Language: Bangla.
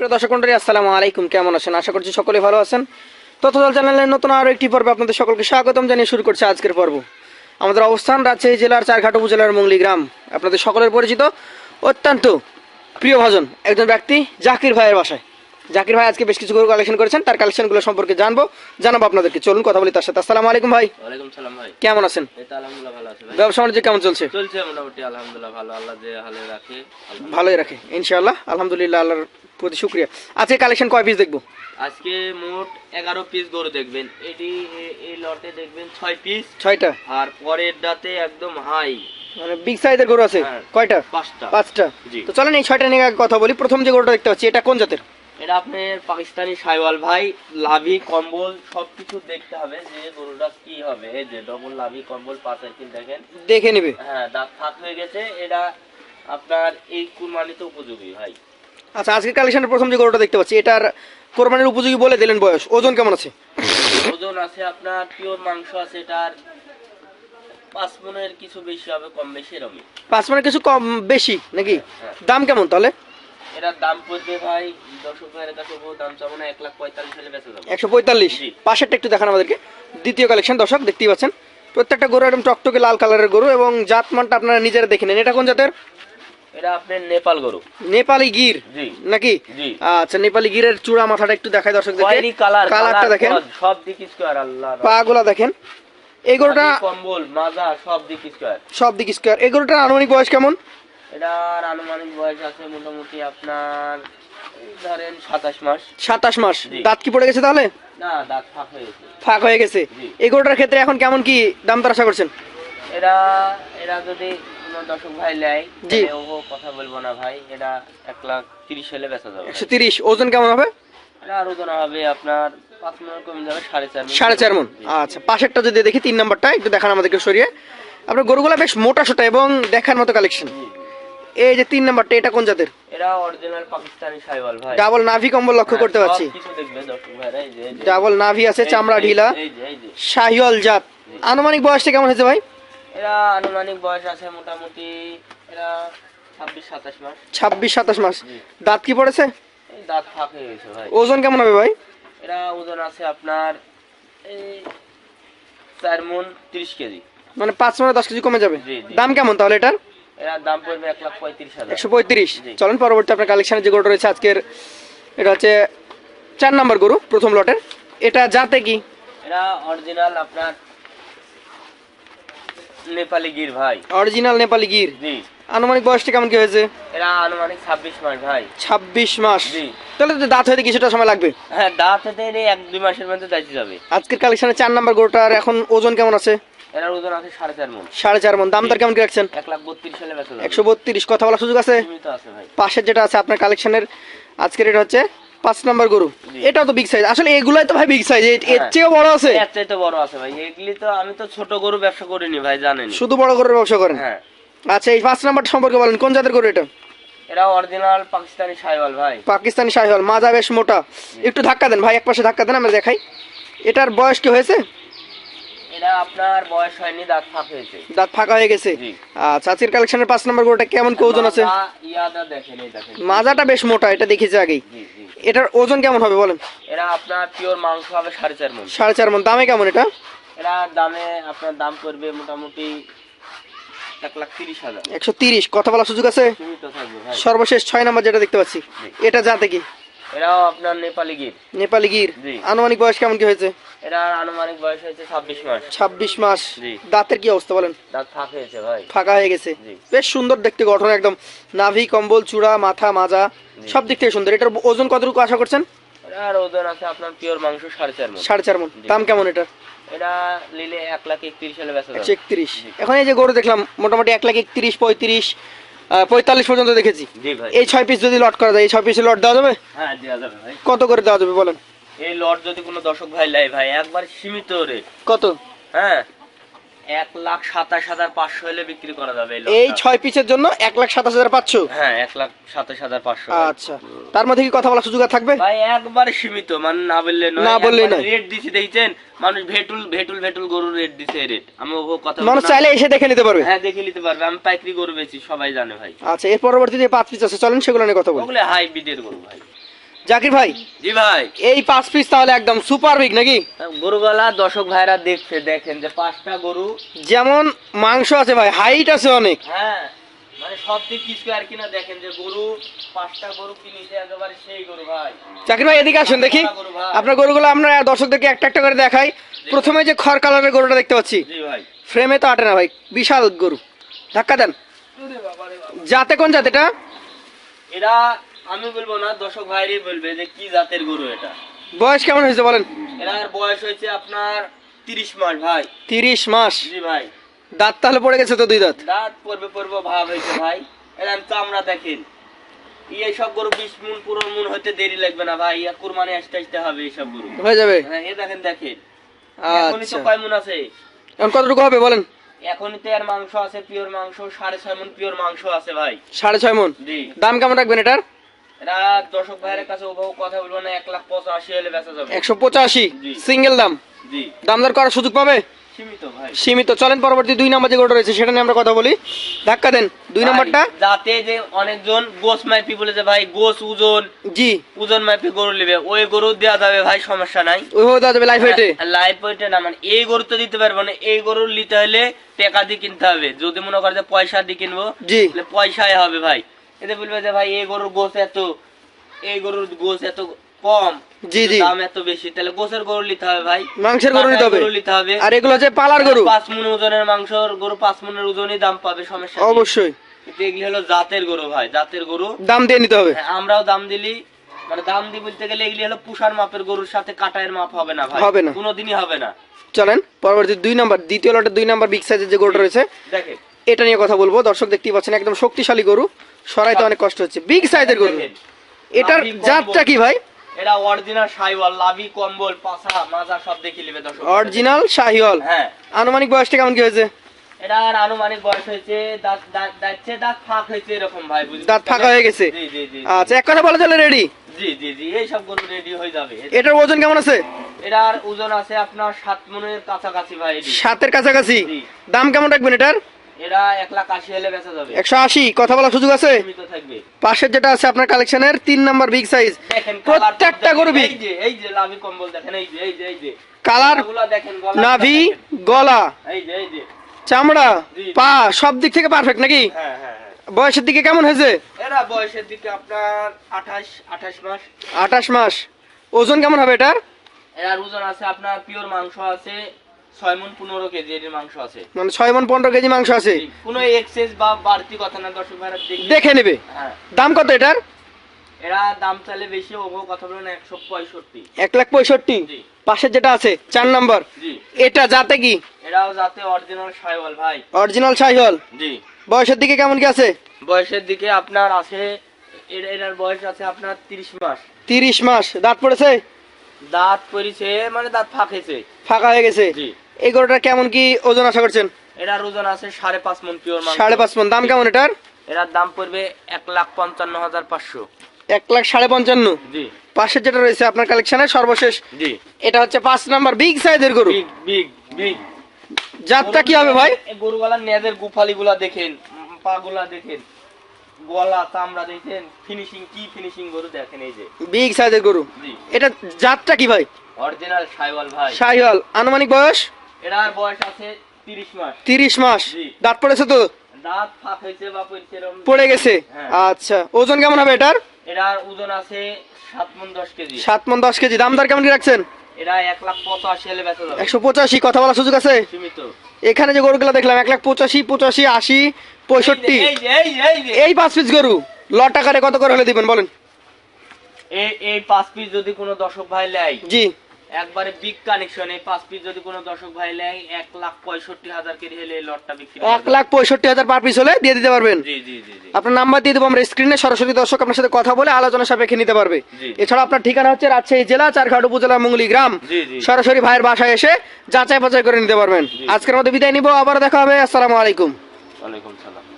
প্রিয় দর্শক মন্ডলী আসসালামু আলাইকুম। কেমন আছেন? আশা করছি সকলে ভালো আছেন। তথ্যদল চ্যানেলের নতুন আরও একটি পর্বে আপনাদের সকলকে স্বাগতম জানিয়ে শুরু করছে আজকের পর্ব। আমাদের অবস্থান রাজশাহী জেলার চারঘাট উপজেলার মঙ্গলি গ্রাম। আপনাদের সকলের পরিচিত অত্যন্ত প্রিয় ভাজন একজন ব্যক্তি জাকির ভাইয়ের বাসায়। জাকির ভাই আজকে বেশ কিছু গরু কালেকশন করেছেন। তার কালেকশনগুলো সম্পর্কে জানব জানাব আপনাদেরকে। চলুন কথা বলি তার সাথে। আসসালামু আলাইকুম ভাই। সালাম ভাই। কেমন আছেন? এই তো আলহামদুলিল্লাহ ভালো আছে ভাই। ব্যবসা বাণিজ্য কেমন চলছে? চলছে মোটামুটি আলহামদুলিল্লাহ ভালো। আল্লাহ যে হালে রাখে ভালোই রাখে ইনশাআল্লাহ। আলহামদুলিল্লাহ আল্লাহর প্রতি শুক্রিয়া। আজকে কালেকশন কয় পিস দেখব? আজকে মোট এগারো পিস গরু দেখবেন। এটি এই লটে দেখবেন ছয় পিস ছয়টা? আর পরের দাতে একদম হাই মানে বিগ সাইজের গরু আছে? হ্যাঁ। কয়টা? পাঁচটা। পাঁচটা। তো চলেন এই ছয়টা নিয়ে কথা বলি। প্রথম যে গরুটা দেখতে পাচ্ছি এটা কোন জাতের? এটা আপনার পাকিস্তানি সাইওয়াল ভাই লাভি কম্বল সবকিছু দেখতে হবে যে গরুটা কি হবে। এই যে ডবল লাভি কম্বল পাঁচ একদিন দেখেন। দেখে নিবে। হ্যাঁ দাঁত ফাঁক হয়ে গেছে। এটা আপনার এই কুরবানিতে উপযোগী ভাই। আচ্ছা আজকের কালেকশনের প্রথম যে গরুটা দেখতে পাচ্ছি এটার কোরবানির উপযোগী বলে দিলেন বয়স। ওজন কেমন আছে? ওজন আছে আপনার পিওর মাংস আছে এটার পাঁচ মনের কিছু বেশি হবে কম বেশি এরকমই। পাঁচ মানে কিছু কম বেশি নাকি? হ্যাঁ। দাম কেমন তাহলে? এটার দাম পড়বে ভাই দর্শক ভাইয়ের কাছে বহু দাম চাবো না এক লাখ পঁয়তাল্লিশ হলে বেঁচে যাবে। একশো পঁয়তাল্লিশ। পাশেরটা একটু দেখান আমাদেরকে। দ্বিতীয় কালেকশন দর্শক দেখতেই পাচ্ছেন। প্রত্যেকটা গরু একদম টকটকে লাল কালারের গরু এবং জাত মানটা আপনারা নিজেরা দেখে নেন। এটা কোন জাতের? এটা আপনার নেপাল গরু। নেপালি গির? নাকি? আচ্ছা নেপালি গিরের চূড়া মাথাটা একটু দেখায় দর্শক কালার কালারটা দেখেন। সব দিক স্কোয়ার আল্লাহ পা দেখেন। এই গরুটা কম্বল মাজা সব দিক স্কোয়ার সব দিক স্কোয়ার এই গরুটার আনুমানিক বয়স কেমন? এটার আনুমানিক বয়স আছে মোটামুটি আপনার ধরেন মাস। সাতাশ মাস। জি। দাঁত কি পড়ে গেছে তাহলে? না দাঁত ফাঁক হয়ে গেছে। ফাঁক হয়ে গেছে। এই গরুটার ক্ষেত্রে এখন কেমন কি দাম দর আশা করছেন? এরা এরা যদি কোনো দর্শক ভাই নেয় জি। ও কথা বলব না ভাই এটা এক লাখ তিরিশ হলে বেচা যাবে। একশো তিরিশ ওজন কেমন হবে? এটা আর ওজন হবে আপনার পাঁচ মিনিট কমে যাবে সাড়ে চার মিনিট সাড়ে চার মন। আচ্ছা পাশেরটা যদি দেখি তিন নাম্বারটা একটু দেখান আমাদেরকে সরিয়ে। আপনার গরুগুলা বেশ মোটা সোটা এবং দেখার মতো কালেকশন এই যে তিন নাম্বারটা এটা কোন জাতের? এরা অরিজিনাল পাকিস্তানি সাইওয়াল ভাই। ডাবল নাভি কম্বল লক্ষ্য করতে হ্যাঁ, পারছি। এই যে। ডাবল নাভি আছে চামড়া ঢিলা। শাহিওয়াল জাত। আনুমানিক বয়সটা কেমন হয়েছে ভাই? এরা আনুমানিক বয়স আছে মোটামুটি এরা ছাব্বিশ সাতাশ মাস। ছাব্বিশ সাতাশ মাস। দাঁত কি পড়েছে? দাঁত ফাঁক হয়ে গেছে ভাই। ওজন কেমন হবে ভাই? এরা ওজন আছে আপনার এই চার মন তিরিশ কেজি। মানে পাঁচ মানে দশ কেজি কমে যাবে। দাম কেমন তাহলে এটার? এর দাম পড়বে এক লাখ পঁয়ত্রিশ হাজার। একশো পঁয়ত্রিশ। চলেন পরবর্তী আপনার কালেকশনের যে গরুটা রয়েছে আজকের এটা হচ্ছে চার নাম্বার গরু প্রথম লটের। এটা জাতে কি? এরা অরিজিনাল আপনার নেপালি গির ভাই। অরিজিনাল নেপালি গির? জি। আনুমানিক বয়সটা কেমন কি হয়েছে? এরা আনুমানিক ছাব্বিশ মাস ভাই। ছাব্বিশ মাস। জি। তাহলে তো দাঁত কিছুটা সময় লাগবে। হ্যাঁ দাঁত হতে এর এক দুই মাসের মধ্যে যাবে। আজকের কালেকশনের চার নাম্বার গরুটার এখন ওজন কেমন আছে? ওজন দাম দর কেমন কি রাখছেন? সালে বেচা যাবে। কথা বলার সুযোগ আছে? সীমিত আছে ভাই। পাশের যেটা আছে আপনার কালেকশনের আজকের এটা হচ্ছে পাঁচ নাম্বার গরু। জি। এটাও তো বিগ সাইজ আসলে এগুলাই তো ভাই বিগ সাইজ এর হ্যাঁ। চেয়েও বড় আছে? এর চাইতে বড় আছে ভাই। এগুলি তো আমি তো ছোট গরু ব্যবসা করিনি ভাই জানেন শুধু বড় গরুর ব্যবসা করেন? হ্যাঁ। আচ্ছা এই পাঁচ নাম্বার সম্পর্কে বলেন। কোন জাতের গরু এটা? এরা অরিজিনাল পাকিস্তানি সাইওয়াল ভাই। পাকিস্তানি শাহিওয়াল। মাজা বেশ মোটা। একটু ধাক্কা দেন ভাই এক পাশে ধাক্কা দেন আমরা দেখাই। এটার বয়স কি হয়েছে? এটা আপনার বয়স হয়নি দাঁত ফাঁক হয়েছে। দাঁত ফাঁকা হয়ে গেছে। আচ্ছা আজকের কালেকশনের পাঁচ নম্বর গরুটা কেমন ওজন আছে? ইয়াদা দেখেন এই দেখেন। মাজাটা বেশ মোটা এটা দেখেছি আগেই। এটার ওজন কেমন হবে বলেন? এরা আপনার পিওর মাংস হবে সাড়ে চার মন। সাড়ে চার মন। দামে কেমন এটা? এরা দামে আপনার দাম করবে মোটামুটি একশো তিরিশ। কথা বলার সুযোগ আছে? সর্বশেষ ছয় নম্বর যেটা দেখতে পাচ্ছি। এটা জাতে কি? এরাও আপনার নেপালি গির। নেপালি গির। আনুমানিক বয়স কেমন কি হয়েছে? এরা আনুমানিক বয়স হয়েছে ছাব্বিশ মাস। ছাব্বিশ মাস। দাঁতের কি অবস্থা বলেন? দাঁত ফাঁক হয়েছে ভাই। ফাঁকা হয়ে গেছে। বেশ সুন্দর দেখতে গঠন একদম। নাভি কম্বল চূড়া মাথা মাজা সব দিক থেকে সুন্দর। এটার ওজন কতটুকু আশা করছেন? এরার ওজন আছে আপনার পিওর মাংস সাড়ে চার মন। সাড়ে চার মন। দাম কেমন এটা এটা নিলে এক লাখ একত্রিশ সালে বেচা যাবে। একত্রিশ এখন এই যে গরু দেখলাম মোটামুটি এক লাখ একত্রিশ পঁয়ত্রিশ পঁয়তাল্লিশ পর্যন্ত দেখেছি। এই ছয় পিস যদি লট করা যায় এই ছয় পিসে লট দেওয়া যাবে? হ্যাঁ দেওয়া যাবে কত করে দেওয়া যাবে বলেন? এই লট যদি কোনো দর্শক ভাই লাই ভাই একবার সীমিত রেট কত? হ্যাঁ এক লাখ সাতাশ হাজার পাঁচশো হলে বিক্রি করা যাবে এই ছয় পিসের জন্য এক লাখ সাতাশ হাজার পাঁচশো? হ্যাঁ এক লাখ সাতাশ হাজার পাঁচশো। আচ্ছা তার মধ্যে কি কথা বলার সুযোগ থাকবে? ভাই একবারে সীমিত মানে না বললে না বললেই নয়। রেট দিছি দেখছেন? মানুষ ভেটুল ভেটুল ভেটুল গরুর রেট দিছে রেট আমি ও কথা মানুষ চাইলে এসে দেখে নিতে পারবে। হ্যাঁ দেখে নিতে পারবে। আমি পাইকারি গরু বেচি সবাই জানে ভাই। আচ্ছা এর পরবর্তীতে পাঁচ পিস আছে চলেন সেগুলো নিয়ে কথা বলি। ওগুলো হাই বিডের গরু ভাই। জাকির ভাই জি ভাই। এই পাঁচ পিস তাহলে একদম সুপার বিগ নাকি? গরুগুলা দর্শক ভাইরা দেখছে দেখেন যে পাঁচটা গরু। যেমন মাংস আছে ভাই হাইট আছে অনেক। হ্যাঁ মানে সব দিক কিছু আর কিনা দেখেন যে গরু পাঁচটা গরু কিনেছে একেবারে সেই গরু ভাই। জাকির ভাই এদিকে আসুন দেখি। আপনার গরুগুলো আমরা দর্শকদেরকে একটা একটা করে দেখাই। প্রথমে যে খড় কালারের গরুটা দেখতে পাচ্ছি জি ভাই। ফ্রেমে তো আটে না ভাই বিশাল গরু। ধাক্কা দেন। যাতে কোন জাত এটা? এরা আমি বলব না দর্শক ভাইরই বলবে যে কি জাতের গরু এটা। বয়স কেমন হয়েছে বলেন? এরার বয়স হয়েছে আপনার তিরিশ মাস ভাই। তিরিশ মাস? জি ভাই। দাঁত তাহলে পড়ে গেছে তো দুই দাঁত? দাঁত পড়বে পড়বে ভাব হয়েছে ভাই। এরা চামড়া দেখেন। এই সব গরু বিশ মুন পুরো মুন হতে দেরি লাগবে না ভাই। ইয়া কুরবানি আসতে আসতে হবে এই সব গরু। হয়ে যাবে। হ্যাঁ এ দেখেন দেখেন। এখনই তো আচ্ছা কয় মুন আছে? এখন কতটুকু হবে বলেন? এখনই তো এর মাংস আছে পিওর মাংস সাড়ে ছয় মন পিওর মাংস আছে ভাই। সাড়ে ছয় মন? জি। দাম কেমন রাখবেন এটার? দর্শক ভাইয়ের কাছে ওভাবে কথা বলব না এক লাখ পঁচাশি হলে বেচা যাবে। একশো পঁচাশি? সিঙ্গেল দাম? জি। করার সুযোগ পাবে? সীমিত চলেন পরবর্তী দুই নম্বর যে গরুটা রয়েছে সেটা নিয়ে আমরা কথা বলি। ধাক্কা দেন। দুই ভাই, যাতে যে অনেকজন গোস মাইপি বলে যে ভাই গোস ওজন জি। ওজন মাইপি গরু নেবে। ওই গরু দেওয়া যাবে ভাই সমস্যা নাই। দেওয়া যাবে লাইফ হেটে লাইফ ওয়েটে না মানে এই গরু তো দিতে পারব না। এই গরু নিতে হলে টাকা দিয়ে কিনতে হবে। যদি মনে করে যে পয়সা দিয়ে কিনবো জি। পয়সায় হবে ভাই। এতে বলবে যে ভাই এই গরুর গোস এত এই গরুর গোস এত কম জি, জি। দাম এত বেশি। তাহলে গোসের গরু নিতে হবে ভাই। মাংসের গরু নিতে হবে। গরু নিতে হবে। আর এগুলো হচ্ছে পালার গরু। পাঁচ মন ওজনের মাংসর গরু পাঁচ মনের ওজনই দাম পাবে সমস্যা অবশ্যই। এগুলি হলো জাতের গরু ভাই জাতের গরু। দাম দিয়ে নিতে হবে। হ্যাঁ, আমরাও দাম দিলি। মানে দাম দি বলতে গেলে এগুলি হলো পুষার মাপের গরুর সাথে কাটায়ের মাপ হবে না ভাই। হবে না। কোনোদিনই হবে না। চলেন পরবর্তী দুই নম্বর দ্বিতীয় লটের দুই নাম্বার বিগ সাইজের যে গরুটা রয়েছে দেখেন। এটা নিয়ে কথা বলব। দর্শক দেখতেই পাচ্ছেন একদম শক্তিশালী গরু। সরাইতে অনেক কষ্ট হচ্ছে। বিগ সাইজের গরু। এটার জাতটা কি ভাই? এটা অরিজিনাল সাইওয়াল লাভি কম্বল পাছা মাজা সব দেখে নিবে দর্শক। অরিজিনাল শাহিওয়াল হ্যাঁ। আনুমানিক বয়সটা কেমন কি হয়েছে? এটার আনুমানিক বয়স হয়েছে দাঁত দাঁত দাঁতছে দাঁত ফাঁক হয়েছে এরকম ভাই বুঝলি দাঁত ফাঁকা হয়ে গেছে? জি জি জি আচ্ছা এক কথা বলা চলে রেডি জি জি জি এই সব গরু রেডি হয়ে যাবে। এটার ওজন কেমন আছে? এটার ওজন আছে আপনার সাত মনের কাছাকাছি ভাই। সাতের কাছাকাছি। দাম কেমন রাখবেন এটার? এরা এক লাখ আশি হলে বেচা যাবে। একশো আশি কথা বলার সুযোগ আছে? সীমিত থাকবে। পাশের যেটা আছে আপনার কালেকশনের তিন নম্বর বিগ সাইজ প্রত্যেকটা গরু দেখেন, এই যে এই যে লাভি কম্বল দেখেন এই যে এই যে এই যে। কালার গলাগুলা দেখেন গলাগুলা নাভি গলা। এই যে এই যে। চামড়া পা সব দিক থেকে পারফেক্ট নাকি? হ্যাঁ হ্যাঁ হ্যাঁ। বয়সের দিকে কেমন হয়েছে? এরা বয়সের দিকে আপনার আঠাশ আঠাশ মাস। আঠাশ মাস। ওজন কেমন হবে এটার? ওজন আছে আপনার পিওর মাংস আছে ছয় মন পনেরো কেজি এর মাংস আছে। মানে ছয় মন পনেরো কেজি মাংস আছে। কোনো এক্সেস বা বাড়তি কথা না দর্শক ভাইরা দেখে নেবে। হ্যাঁ। দাম কত এটার? এরা দাম চাইলে বেশি ওভাবে কথা বলেন একশো পঁয়ষট্টি। এক লাখ পঁয়ষট্টি? জি। যেটা আছে চার নম্বর। এটা যাতে কি? এরাও যাতে অরিজিনাল সাইওয়াল ভাই। অরিজিনাল জি। বয়সের দিকে কেমন কি আছে? বয়সের দিকে আপনার আছে এর এটার বয়স আছে আপনার তিরিশ মাস। তিরিশ মাস। দাঁত পড়েছে? দাঁত পরিছে মানে দাঁত ফাঁকেছে ফাঁকা হয়ে গেছে? জি। এই গরুটা কেমন কি ওজন আশা করছেন? এটার ওজন আছে সাড়ে পাঁচ মন পিওর মাংস। সাড়ে পাঁচ মন। দাম কেমন এটার? এটার দাম পড়বে এক লাখ পঞ্চান্ন হাজার পাঁচশো। এক লাখ সাড়ে পঞ্চান্ন? জি। পাশের যেটা রয়েছে আপনার কালেকশনের সর্বশেষ। জি। এটা হচ্ছে পাঁচ নাম্বার বিগ সাইজের গরু। বিগ বিগ বিগ জাতটা কি হবে ভাই? নেজের গুফালি গুলা দেখেন পা গুলা দেখেন। গলা চামড়া দেখেন ফিনিশিং কি ফিনিশিং গরু দেখেন এই যে। বিগ সাইজের গরু। এটা জাতটা কি ভাই? অরিজিনাল সাইওয়াল ভাই। শাহিওয়াল আনুমানিক বয়স? এটার বয়স আছে তিরিশ মাস। তিরিশ মাস। দাঁত পড়েছে তো? দাঁত ফাঁক হয়েছে বা পড়ে গেছে? হ্যাঁ। আচ্ছা। ওজন কেমন হবে এটার? এটার ওজন আছে সাত মন দশ কেজি। সাত মন দশ কেজি। দাম দর কেমন কি রাখছেন? এরা এক লাখ পঁচাশি হলে বেচা যাবে। একশো পঁচাশি। কথা বলার সুযোগ আছে? সীমিত। এখানে যে গরুগুলো দেখলাম এক লাখ পঁচাশি পঁচাশি আশি পঁয়ষট্টি। এই পাঁচ পিস গরু। লট টাকারে কত করে হলে দিবেন বলেন? এই এই পাঁচ পিস যদি কোনো দর্শক ভাই নেয় জি। একবারে বিগ কানেকশন এই পাঁচ পিস যদি কোনো দর্শক ভাই নেয় এক লাখ পঁয়ষট্টি হাজার কেজি হলে এই লটটা বিক্রি এক লাখ পঁয়ষট্টি হাজার পার পিস হলে দিয়ে দিতে পারবেন। জি জি জি আপনার নাম্বার দিয়ে দেবো আমরা স্ক্রিনে সরাসরি দর্শক আপনার সাথে কথা বলে আলোচনা সাপেক্ষে নিতে পারবে। এছাড়া আপনার ঠিকানা হচ্ছে রাজশাহী জেলা চারঘাট উপজেলা মুঙ্গলি গ্রাম। সরাসরি ভাইয়ের বাসায় এসে যাচাই বাছাই করে নিতে পারবেন। আজকের মতো বিদায় নিব আবার দেখা হবে আসসালামু আলাইকুম। ওয়ালাইকুম সালাম।